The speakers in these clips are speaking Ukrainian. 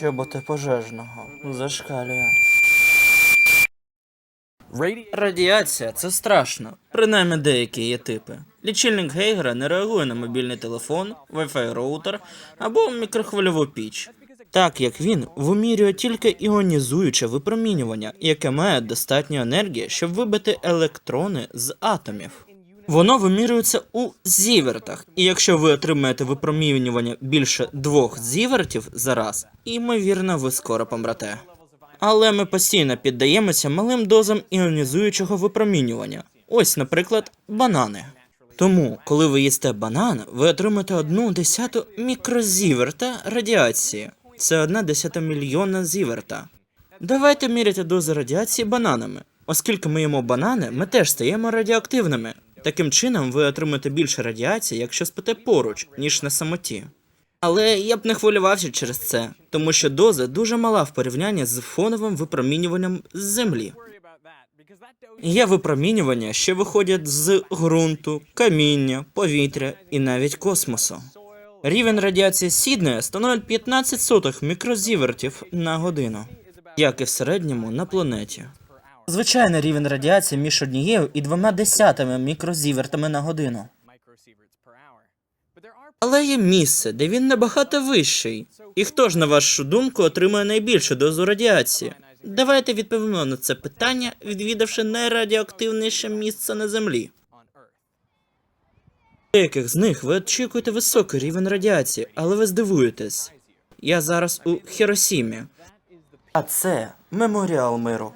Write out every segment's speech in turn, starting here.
Чоботи пожежного зашкалює. Радіація це страшно. Принаймні деякі є типи. Лічильник Гейгера не реагує на мобільний телефон, Wi-Fi роутер або мікрохвильову піч. Так як він вимірює тільки іонізуюче випромінювання, яке має достатньо енергії, щоб вибити електрони з атомів. Воно вимірюється у зівертах, і якщо ви отримаєте випромінювання більше двох зівертів за раз, ймовірно, ви скоро помрете. Але ми постійно піддаємося малим дозам іонізуючого випромінювання. Ось, наприклад, банани. Тому, коли ви їсте банан, ви отримаєте одну десяту мікрозіверта радіації. Це одна десята мільйона зіверта. Давайте міряти дози радіації бананами. Оскільки ми їмо банани, ми теж стаємо радіоактивними. Таким чином, ви отримаєте більше радіації, якщо спите поруч, ніж на самоті. Але я б не хвилювався через це, тому що доза дуже мала в порівнянні з фоновим випромінюванням з землі. Є випромінювання, що виходять з ґрунту, каміння, повітря і навіть космосу. Рівень радіації Сіднея становить 15 сотих мікрозівертів на годину, як і в середньому на планеті. Звичайний рівень радіації між однією і двома десятими мікрозівертами на годину. Але є місце, де він набагато вищий. І хто ж, на вашу думку, отримує найбільшу дозу радіації? Давайте відповімо на це питання, відвідавши найрадіоактивніше місце на землі. Деяких з них ви очікуєте високий рівень радіації, але ви здивуєтесь. Я зараз у Хіросімі. А це меморіал миру.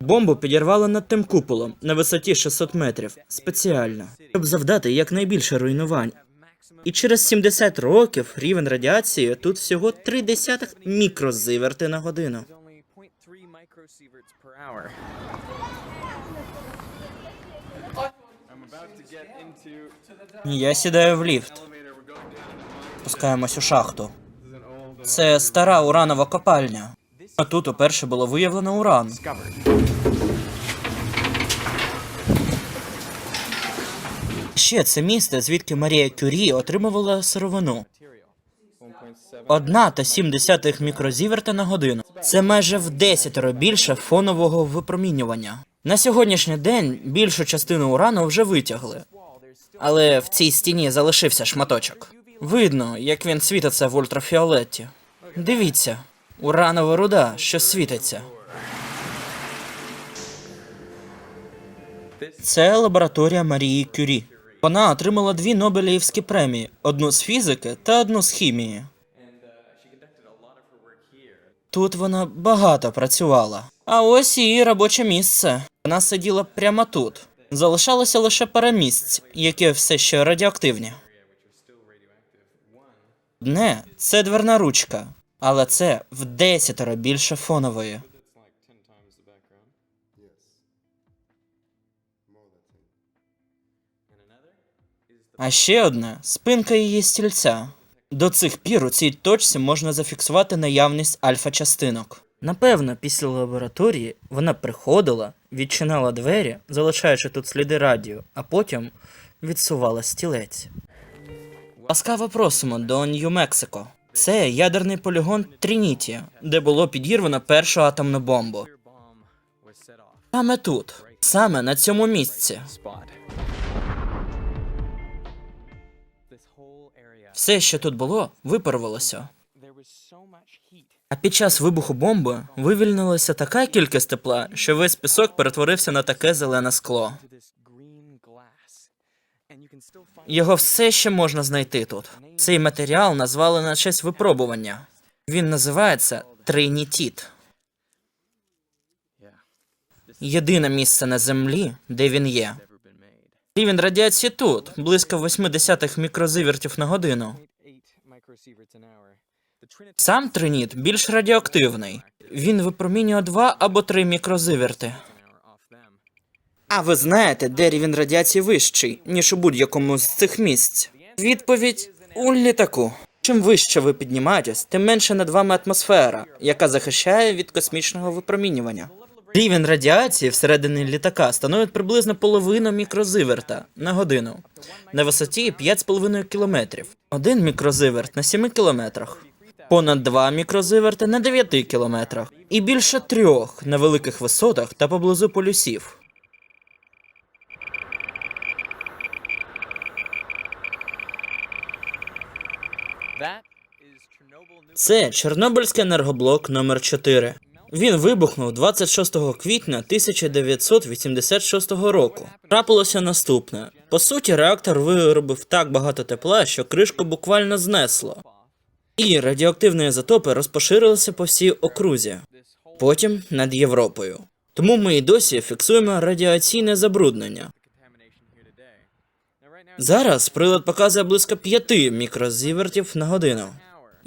Бомбу підірвали над тим куполом на висоті 600 метрів спеціально, щоб завдати якнайбільше руйнувань. І через 70 років рівень радіації тут всього 3 десятих мікрозиверти на годину. only 0.3 microsieverts per hour. I'm about to get into Я сідаю в ліфт. Спускаємось у шахту. Це стара уранова копальня. А тут уперше було виявлено уран. Ще це місце, звідки Марія Кюрі отримувала сировину. Одна та сім десятих мікрозіверта на годину. Це майже в десятеро більше фонового випромінювання. На сьогоднішній день більшу частину урану вже витягли. Але в цій стіні залишився шматочок. Видно, як він світиться в ультрафіолеті. Дивіться, уранова руда, що світиться. Це лабораторія Марії Кюрі. Вона отримала дві Нобелівські премії: одну з фізики та одну з хімії. Тут вона багато працювала. А ось її робоче місце. Вона сиділа прямо тут. Залишалося лише пара місць, які все ще радіоактивні. Одне це дверна ручка, але це в десятеро більше фонової. А ще одне спинка її стільця. До цих пір у цій точці можна зафіксувати наявність альфа-частинок. Напевно, після лабораторії вона приходила, відчиняла двері, залишаючи тут сліди радіо, а потім відсувала стілець. Ласкаво просимо до Нью-Мексико. Це ядерний полігон Трініті, де було підірвано першу атомну бомбу. Саме тут, саме на цьому місці. Все, що тут було, випарувалося. А під час вибуху бомби вивільнилася така кількість тепла, що весь пісок перетворився на таке зелене скло. Його все ще можна знайти тут. Цей матеріал назвали на честь випробування. Він називається тринітіт. Єдине місце на землі, де він є. Рівень радіації тут близько 80 мікрозивертів на годину. 0.8 microsieverts an hour. The Trinity Сам триніт більш радіоактивний. Він випромінює 2 або 3 мікрозиверти. А ви знаєте, де рівень радіації вищий, ніж у будь-якому з цих місць? Відповідь у літаку. Чим вище ви піднімаєтесь, тим менше над вами атмосфера, яка захищає від космічного випромінювання. Рівень радіації всередині літака становить приблизно половину мікрозиверта на годину на висоті 5,5 кілометрів. Один мікрозиверт на 7 кілометрах. понад 2 мікрозиверти на 9 кілометрах і більше трьох на великих висотах та поблизу полюсів. Це Чорнобильський енергоблок номер 4 Він вибухнув 26 квітня 1986 року. Трапилося наступне: по суті, реактор виробив так багато тепла, що кришку буквально знесло, і радіоактивні ізотопи розпоширилися по всій окрузі, потім над Європою. Тому ми і досі фіксуємо радіаційне забруднення. Зараз прилад показує близько 5 мікрозівертів на годину.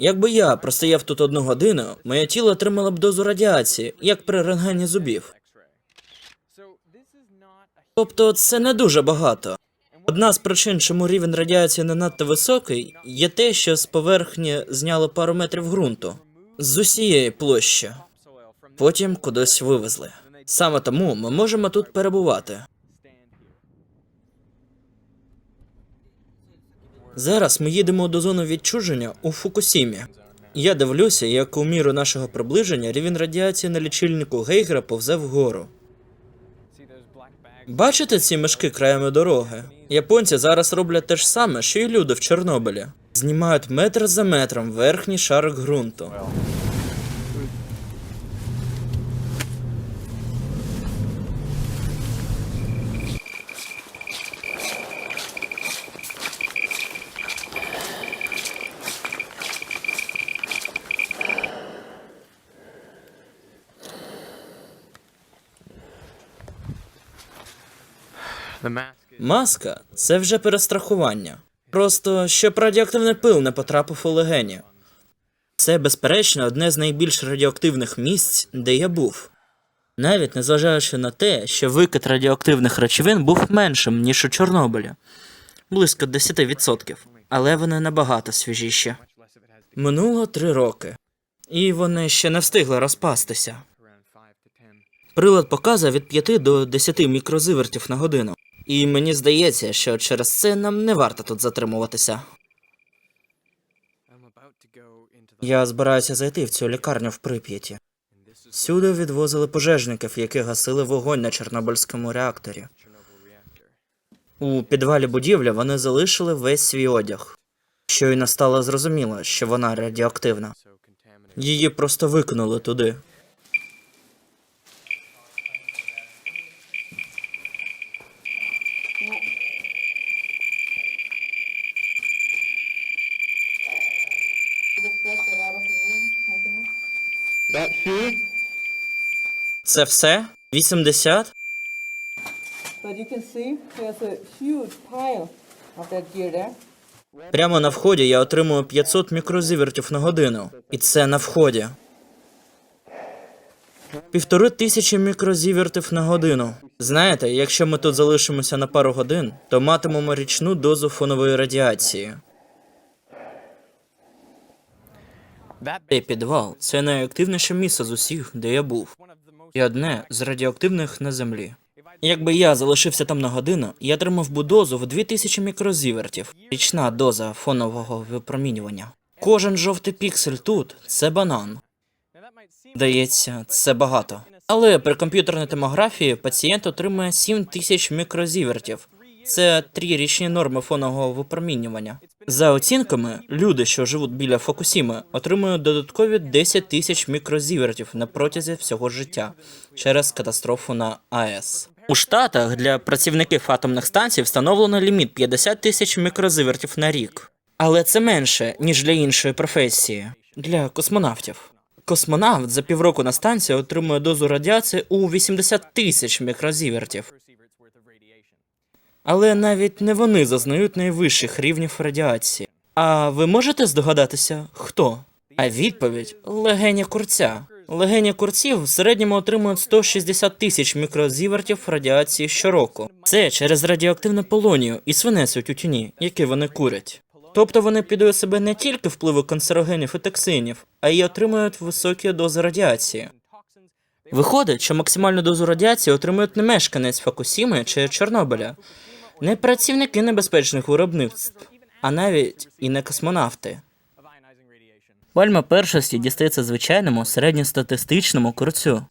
Якби я простояв тут одну годину, моє тіло отримало б дозу радіації, як при рентгені зубів. Тобто це не дуже багато. Одна з причин, чому рівень радіації не надто високий, є те, що з поверхні зняло пару метрів ґрунту з усієї площі, потім кудись вивезли. Саме тому ми можемо тут перебувати. Зараз ми їдемо до зони відчуження у Фукусімі. Я дивлюся, як у міру нашого приближення рівень радіації на лічильнику Гейгера повзе вгору. Бачите ці мешки краями дороги? Японці зараз роблять те ж саме, що й люди в Чорнобилі. Знімають метр за метром верхній шарик ґрунту. Маска це вже перестрахування. Просто щоб радіоактивний пил не потрапив у легені. Це, безперечно, одне з найбільш радіоактивних місць, де я був. Навіть незважаючи на те, що викид радіоактивних речовин був меншим, ніж у Чорнобилі близько 10%, але вони набагато свіжіші. Минуло три роки, і вони ще не встигли розпастися. around 5 to 10. Прилад показує від 5 до 10 мікрозивертів на годину. І мені здається, що через це нам не варто тут затримуватися. Я збираюся зайти в цю лікарню в Прип'яті. Сюди відвозили пожежників, які гасили вогонь на Чорнобильському реакторі. У підвалі будівлі вони залишили весь свій одяг. Щойно стало зрозуміло, що вона радіоактивна. Її просто викинули туди. Це все? 80? But you can see there's a huge pile of that gear there. Прямо на вході я отримую 500 мікрозівертів на годину. І це на вході. Півтори тисячі мікрозівертів на годину. Знаєте, якщо ми тут залишимося на пару годин, то матимемо річну дозу фонової радіації. Цей підвал це найактивніше місце з усіх, де я був, і одне з радіоактивних на землі. Якби я залишився там на годину, я отримав би дозу в 2000 мікрозівертів, річна доза фонового випромінювання. Кожен жовтий піксель тут це банан. Здається, це багато. Але при комп'ютерній томографії пацієнт отримує 7 тисяч мікрозівертів. Це трирічні норми фонового випромінювання. За оцінками, люди, що живуть біля Фокусіми, отримують додаткові 10 тисяч мікрозівертів на протязі всього життя через катастрофу на АЕС. У Штатах для працівників атомних станцій встановлено ліміт 50 тисяч мікрозивертів на рік. Але це менше, ніж для іншої професії для космонавтів. Космонавт за півроку на станції отримує дозу радіації у 80 тисяч мікрозівертів. Але навіть не вони зазнають найвищих рівнів радіації. А ви можете здогадатися, хто? А відповідь легені курця. Легені курців в середньому отримують 160 тисяч мікрозівертів радіації щороку. Це через радіоактивне полонію і свинець у тютюні, який вони курять. Тобто вони підуть себе не тільки впливу канцерогенів і токсинів, а й отримують високі дози радіації. Виходить, що максимальну дозу радіації отримують не мешканець Фокусіми чи Чорнобиля, не працівники небезпечних виробництв, а навіть і не космонавти. Пальма першості дістається звичайному середньостатистичному курцю.